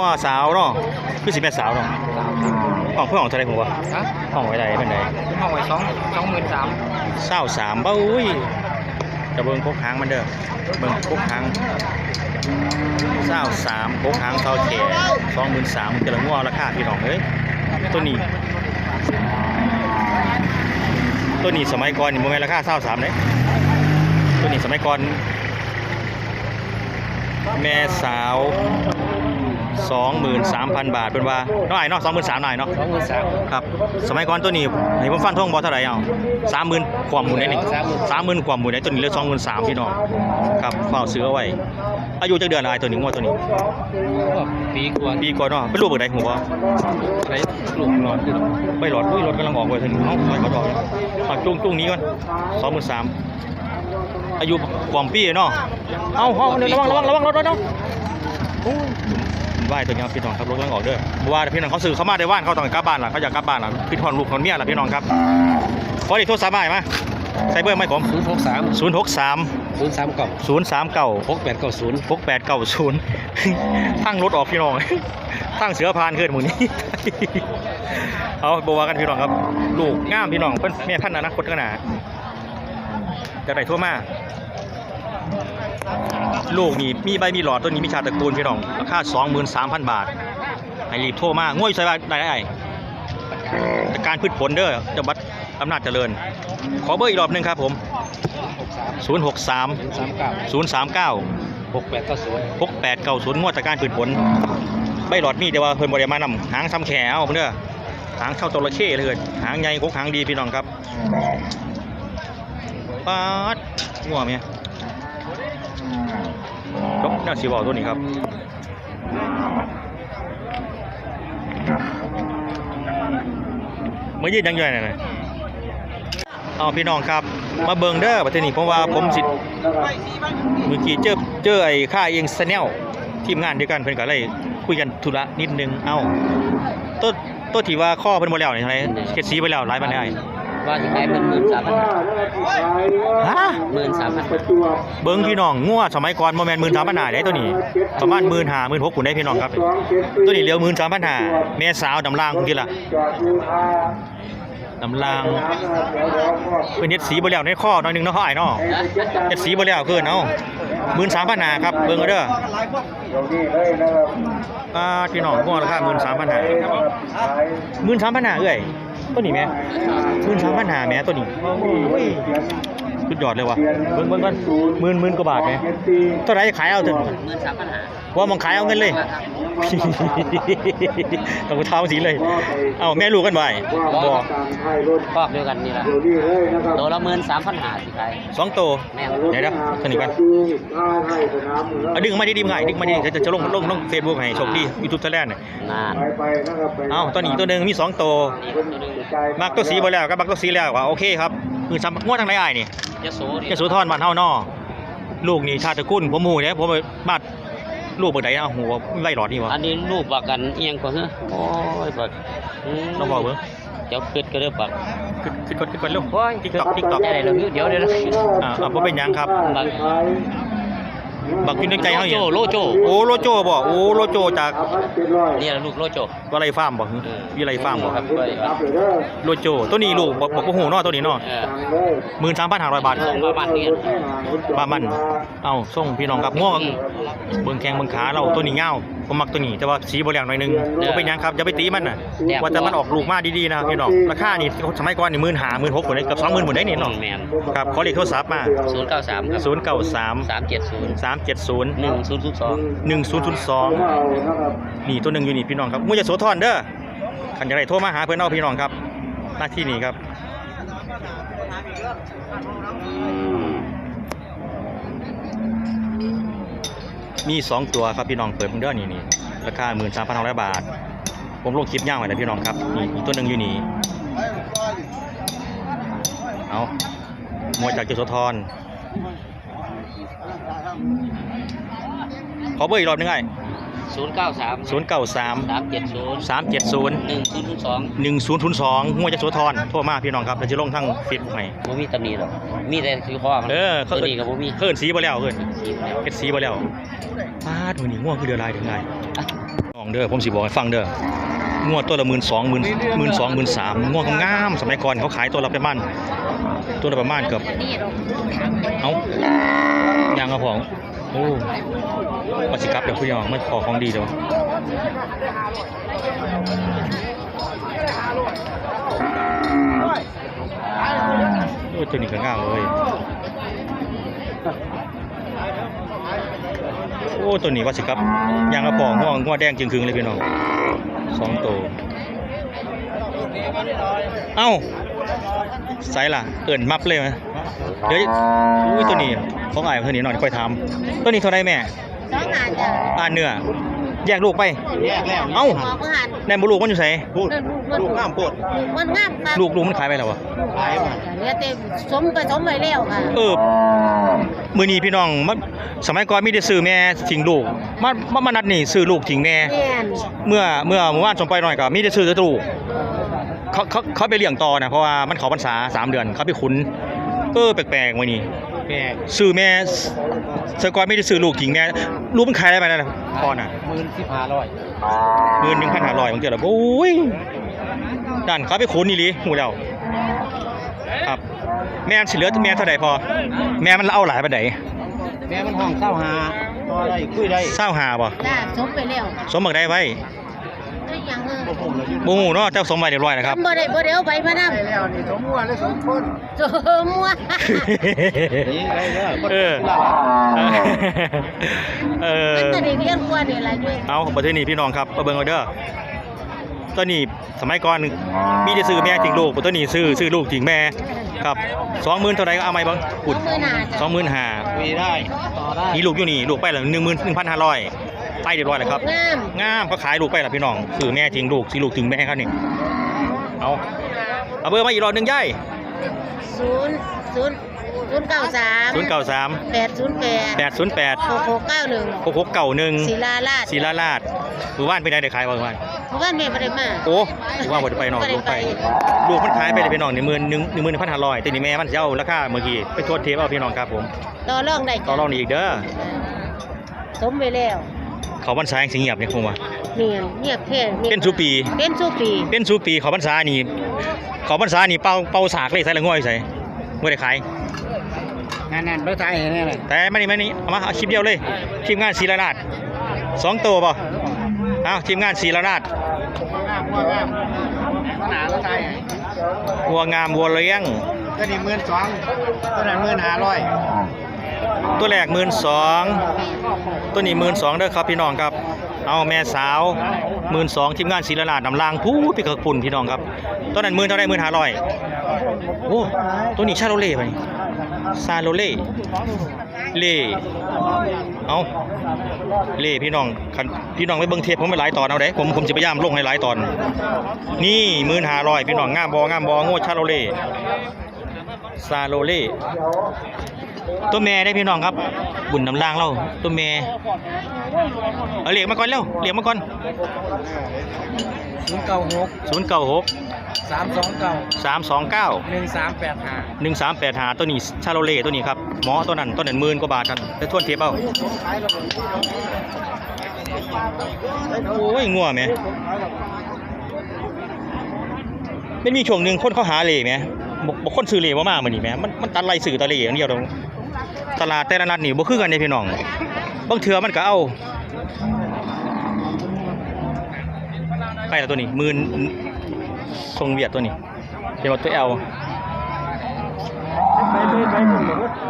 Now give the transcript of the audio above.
ง้อสาวเนาะคือสิแม่สาวเนาะห้องเพื่อนของเท่าไหรผมว่าฮะห้องไว้ใดเป็นไดห้องไว้สองสองหมื่นสามเศร้าสามเบ้าอุ้ยจะเบิ่งพกหางมันเด้อเบิ่งพกหางเศร้าสามพกหางเศร้าแขสองหมื่นสามจะละง้อราคาพี่น้องเอ้ยตัวนี้ ตัวนี้สมัยก่อนนี่โมเมนราคาเศร้าสามเลยตัวนี้สมัยก่อนแม่สาว สองหมื่นสามพันบาทเป็นว่าน้อยเนาะสองหมื่นสามหน่อยเนาะสองหมื่นสามครับสมัยก่อนตัวนี้ให้ผมฟันท่งบอเท่าไหร่เอาสามหมื่นความหมุนได้นี่สามหมื่นความหมุนได้ตัวนี้เหลือสองหมื่นสามพี่น้องครับเฝ้าซื้อเอาไว้อายุจักเดือนอะไรตัวนี้งวดตัวนี้ก็ปีกว่าปีก่อนเนาะเป็นรูปเบิกใดหัวบ่อะไรลูกหลอดขึ้นไม่หลอดอุ้ยรถกำลังออกไปถึงน้องไปเขาดอกเอาจุ้งจุ้งนี้ก่อนสองหมื่นสามอายุความปีเนาะเอาเอาเดี๋ยวระวังระวังระวังรถรถเนาะโอ้ย ไหวตัวนี้ครับพี่น้องครับรถกำลังออกเด้อบัวาพี่น้องเขาซื้อเขามาได้ว่านเขาต้องกลับบ้านล่ะเขาอยากกลับบ้านล่ะพี่ทอนลูกทอนเมียล่ะพี่น้องครับขอดีโทษสามายมาใส่เบอร์ไหมผมศูนย์หกสามศูนย์หกสามศูนย์สามเก้าศูนย์สามเก้าหกแปดเก้าศูนย์หกแปดเก้าศูนย์ทั้งรถออกพี่น้องทั้งเสือพานขึ้นหมูนี้เอาบวากันพี่น้องครับ ลูกงามพี่น้องเป็นแม่พันธุ์อนาคตข้างหน้าจะได้ทั่วมา ลูกนี่มีใบมีหลอดต้นนี้มีชาติตระกูลพี่น้องราคาสองหมื่นสามพันบาทให้รีบโทรมาง่วยใส่ได้ได้แต่การพืชผลเด้อจังหวัดอำนาจเจริญ ขอเบอร์อีกรอบหนึ่งครับผมหกสาม063ศูนย์สามเก้า039หกแปดเก้าศูนย์หกแปดเก้าศูนย์งวดจากการพืชผลใบหลอดมีแต่ว่าเพิ่นบริมานำหางซ้ำแขวเพิ่นเด้อหางเท่าจระเข้เลยหางใหญ่กกหางดีพี่น้องครับปาดงัวเมีย จบแนวสีบอตัวนี้ครับมายืดยังยู่ไหนน่ะเอาพี่น้องครับ มาเบิงเด้อประเทศนี้เพราะว่าผมสิมือกี้เจอเจอไอ้ค่าเองสแนลทีมงานเดียวกันเพิ่อนก็เลยคุยกันธุระนิดนึงเอ้าต้นต้นที่ว่าข้อเพิ่นบ่แล้วนี่เท่าไหร่เฮ็ดสีไปแล้วหลายปานใด ว่าที่ไยเป็นหมื่นสามพันฮะหมื่นสามพันเบิ้งพี่น้องงัวสมัยก่อนโมเมนหมื่นสามพันหาได้ตัวนี้ประมาณหมื่นหาหมื่นหกคุณได้พี่น้องครับ ตัวนี้เหลือหมื่นสามพันหาเม่สาวดำลางคุณกี่ละดำลางเป็นเน็ตสีบแล้วในข้อน้อยหนึ่งนาะเขาอ้ายนาะเน็ตสีบแล้วคือเนาะหมื่นสามพันหาครับเบิ้งเด้ออ่าพี่น้องก็ราคาหมื่นสามพันหาหมื่นสามพันหาเอ้ย ตัวนี้แม่13,500แม่ตัวนี้สุดยอดเลยว่ะเบิ่งเบิ่งก่อนหมื่นหมื่นกว่าบาทแม่เท่าไหร่ขายเอาเถอะหมื่นสามพันหา ว่ามึงขายเอาเงินเลย ต้องกูเท้าสีเลย เอ้าแม่ลูกกันไว้บอกครอบเดียวกันนี่แหละตัวละหมื่นสามพันหาสิขายสองตัวแม่เดี๋ยวนะสนิทกันเอาดึงมาดีๆง่ายดึงมาดีจะจะลงลงลงเฟซบุ๊กให้โชคดียูทูบไทยแลนด์นานเอ้าตัวนี้ตัวหนึงมีสองตัวนี่ตัวหนึงมักตัวสีบ่แล้วก็มักตัวสีแล้วก็โอเคครับคือซ้ำงวดทางไหนอ้ายนี่ยะโสนี่แค่สุธรบ้านเฮาน้อลูกนี่ชาติตระกูลผมหมู่เนี่ยผมมา ลูกเบิกใดเอาหัวไล่หลอดนี่วะอันนี้รูปว่ากันเอียงกว่าเฮ้อโอ้ยบักมต้องบอกเบิ่งเดี๋ยวคิดก็เด้อบักขึ้นขึ้นก่อนขึ้นก่อนเร็วโอ้ยติ๊กต็อกติ๊กต็อกได้เลยเดี๋ยวเดี๋ยวเดี๋ยวอ่าอ่าบ่เป็นหยังครับบัก บักอยู่ในใจเฮาโลอยู่โจโลโจโอ้โลโจบ่โอ้โลโจจากนี่แหละลูกโลโจวะไรฟาร์มบ่เออ วิไลฟาร์มบ่ครับไปครับโลโจตัวนี้ลูกบ่บ่บ่ฮู้เนาะตัวนี้เนาะเออ 13,500บาทส่งมาบ้านนี่บ้ามัน เอ้าส่งพี่น้องครับง่วงเบิ่งแข้งเบิ่งขาเราตัวนี้ยาว ผมมักตัวนี้แต่ว่าสีบ่เหลืองหน่อยหนึงบ่เป็นหยังครับอย่าไปตีมันน่ะว่าแต่มันออกลูกมาดีๆนะพี่น้องราคานี่สมัยก่อนนี่15,000 16,000พุ่นได้เกือบ20,000พุ่นได้นี่เนาะแมนครับขอเลขโทรศัพท์มาศูนย์เก้าสามครับ093สามเจ็ดศูนย์370หนึ่งศูนย์ศูนย์สองหนึ่งศูนย์ศูนย์สองนี่ตัวหนึ่งอยู่นี่พี่น้องครับมุจะโสธรเด้อขันจะได้โทรมาหาเพื่อนเอาพี่น้องครับหน้าที่นี้ครับ มีสองตัวครับพี่น้องเปิดเพิ่งเด้อนี่นี่ราคาหมื่นสามพันห้าร้อยบาท ผมลงคลิปย่างไว้นะพี่น้องครับนี่อีกตัวหนึ่งอยู่นี่เอามวยจากเจโสธรขอเบอร์อีกรอบหนึงไง ศูนย์เก้าสามศูนย์เก้าสามสามเจ็ดศูนย์สามเจ็ดศูนย์หนึ่งศูนย์ศูนย์สองหนึ่งศูนย์ศูนย์สองหัวจะโสธรโทรมาพี่น้องครับเราจะลงทั้งฟิตใหม่บ่มีตำหนิหรอกมีแต่คือข้อมันเออเขาตัวเอิ้นี้กับบ่มีนเอิ้นสีบ่แล้วเอิ้นสีแล้วเฮ็ดสีบ่แล้วป้าดมื้อนี้ง่วงคือเดือดลายถึงไงองเด้อผมสิบอกให้ฟังเด้องวดตัวละหมื่นสองหมื่นหมื่นสองหมื่นสามงวดงามๆสมัยก่อนเขาขายตัวละประมาณตัวละประมาณเกือบเอ้ายางกระพอง โอ้มาสิครับเดี๋ยวพี่น้องมันขอของดีเดี๋ยวโอ้ตัวนี้ก็งามเลยโอ้ตัวนี้ว่าสิครับยางกระพองงวงวแดงจึงคืงเลยพี่น้องสองตัวเอ้าใส่ล่ะ เอิ่นมับเลยไหมเดี๋ยวอุ้ยตัวนี้ ของอ้ายตัวนี้หน่อยค่อยทำตัวนี้เท่าไรแม่สองงานจ้ะอ่านเนื้อแยกลูกไป แยกแล้วเอ้าหมอก็หันแน่บ่ลูกมันอยู่ไสพูดลูกงามปวดมันงามครับลูกลูกมันขายไปแล้ววะขายมาเนี่ยเต็มสมก็สมไปแล้วค่ะเออมื้อนี้พี่น้องมันสมัยก่อนมีแต่ซื้อแม่ทิ้งลูกมามามานัดนี่ซื้อลูกทิ้งแม่แม่นเมื่อเมื่อเมื่อวานสมไปหน่อยก็มีแต่ซื้อแต่ลูกเขาเขาเขาไปเลี้ยงต่อนะเพราะว่ามันเขาพรรษาสามเดือนเขาไปขุนเออแปลกๆมื้อนี้ แยกซื้อแม่สกอยไม่ได้ซื้อลูกทิ้งแม่ลูกมันขายได้ไปแล้วนะพ่อน่ะหมื่นสิบห้าร้อยเงินหนึ่งพันห้าร้อยบางเดือนละโอ้ยดันเขาไปขุนนี่ลิหูแล้วครับ แม่มันสิเหลือแม่เท่าใดพอ แม่มันเอาหลายปานใดแม่มันห้องเศร้าหาต่อได้คุยได้เศร้าหาบ่จ้าสมไปแล้วสมบักได้ไว้ไม่ ยังเออโอ้โหเลยบ่ฮู้เนาะเจ้าสมไว้เรียบร้อยนะครับบ่ได้บ่ได้เอาไปพะนำแล้วนี่สมมัวและสมคนสมมัวนี่ได้เด้อเออเออมันก็ได้เรียนกว่านี่ล่ะด้วยเอาประเทศนี้พี่น้องครับมาเบิ่งเอาเด้อตอนนี้สมัยก่อนมีแต่ซื้อแม่จริงลูกตัวนี้ซื้อซื้อลูกจริงแม่ครับ20,000เท่าใดก็เอาไหมเบิ่งสปุอดงหมื่นห้าจ้ะ25,000คุยได้ต่อได้นี่ลูกอยู่นี่ลูกไปแล้วหนึ่งหมื่นหนึ่งพันห้าร้อย ไปเรียบร้อยแล้วครับ งามงามเขาขายลูกไปแล้วพี่น้องคือแม่ทิ้งลูกสิลูกถึงแม่ครับนี่เอาเอาเบอร์มาอีกรอบหนึ่งย่ายศูนย์ศูนย์ศูนย์เก้าสามศูนย์เก้าสามแปดศูนย์แปดแปดศูนย์แปดหกหกเก้าหนึ่งหกหกเก่าหนึ่งศิลาราชศิลาราชหมู่บ้านไปไหนเดี๋ยวขายบ้างบ้านเพราะว่าแม่บ่ได้มาโอ้หมู่บ้านบ่ได้ไปน้องลูกไปลูกมันขายไปเลยพี่น้องหนึ่งหมื่นหนึ่งหนึ่งหมื่นพันห้าร้อยแต่นี่แม่มันจะเอาราคาเมื่อกี้ไปทวดเทปเอาพี่น้องครับผมต่อรองได้ต่อรองนี่อีกเด้อสมไปแล้ว เขาบรรษาแห่งสิงเงียบเนี่ยคงว่าเนียนเงียบแค่งียบเป็นสุปี เป็นสุปี เป็นสูปีเขาบรรษานี่เขาบรรษานี่เป่าเป่าสากเลยใส่ละง่อยใส่ไม่ได้ขายนั่นนั่นเบิ่งท้ายเห็นไหมเลยแต่มานี่มานี่เอามาเอาคลิปเดียวเลยทีมงานศิลานาดสองตัวป่ะเอาทีมงานศิลานาดงามงามขนาดแล้วท้ายวัวงามวัวเลี้ยงก็นี่หมื่นสองตัวนั้นหมื่นห้าร้อย ตัวแรกหมื่นสองตัวนี้หมื่นสองเด้อครับพี่น้องครับ เอาแม่สาวหมื่นสองทีมงานศิลานาดนำลางผู้พี่เกิดปุ่นพี่น้องครับตัวนั้นหมื่นเท่าไรหมื่นห้าร้อยโอ้ตัวนี้ชาโรเล่ไปซาโรเล่เล่เอาเล่พี่น้องพี่น้องไปเบิ่งเทปผมไปหลายตอนเอาเด้ผมผมจะพยายามลงให้หลายตอน นี่หมื่นห้าร้อยพี่น้องงามบองามบอโง่ชาโรเล่ซาโรเล่ ตัวแม่ได้พี่น้องครับ บุญน้ำล่างเราตัวแม่เอาเหลียกมาก่อนเร็วเหลียกมาก่อนศูนย์เก้าหกศูนย์เก้าหกสามสองเก้าสามสองเก้าหนึ่งสามแปดห้าหนึ่งสามแปดหาตัวนี้ชาโรเล่ตัวนี้ครับหมอตัวนั้นตัวนั้นหมื่นกว่าบาทกันไปทวนเทียบเอาโอ้ยงัวไหมไม่มีช่วงหนึ่งคนเขาหาเล่ไหมบอกบอกคนซื้อเล่มามากมันนี่ไหมมันมันตัดไรสื่อตะเล่อย่างเดียวตรง ตลาดแต่ละนัดนี่บ่คือกันในพี่น้องบางเถื่อมันก็เอาไปแล้วตัวนี้มื่นทรงเวียดตัวนี้เป็นว่าตัวเอลไปไปไป